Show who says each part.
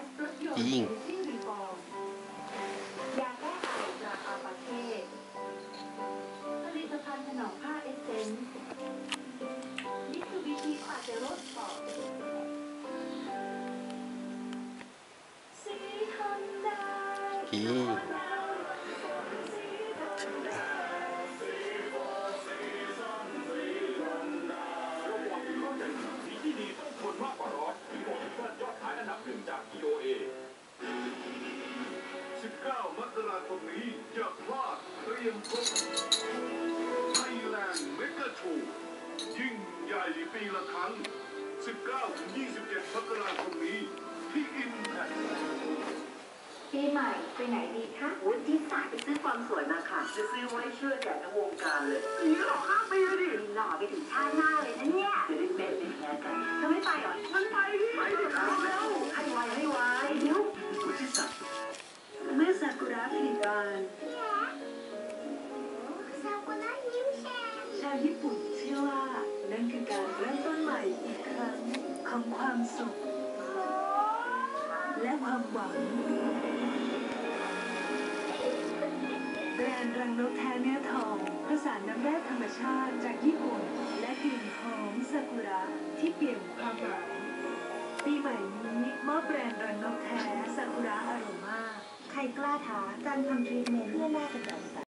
Speaker 1: ร
Speaker 2: รถ
Speaker 3: ยินดีฮิค 19มกราคมนี้อย่าพลาดเตรียมพบไทยแลนด์เมกะโชว์ยิ่งใหญ่ปีละครั้ง 19-27 มกราคมนี้ ที่ Impact
Speaker 2: ปีใหม่ไปไหนดีคะ
Speaker 4: วุฒิศาสตร์ไปซื้อความสวยมาค่ะ จะซื้อไว้เชื่อแก่ทั้งวงการเลยนี่หรอห้าปีเลย ระผลิตภัณฑ์
Speaker 5: ซากุระยิ้มแฉ่ง
Speaker 4: ชาวญี่ปุ่นเชื่อว่านั่นคือการเริ่มต้นใหม่อีกครั้งของความสุข และความหวังแบรนด์รังนกแท้เนื้อทองผสานน้ำแร่ธรรมชาติจากญี่ปุ่น และกลิ่นหอมซากุระที่เปลี่ยนความหมายปีใหม่นี้มอบ
Speaker 5: กล้าท้าการทำทรีทเมนต์เพื่อหน้ากระจก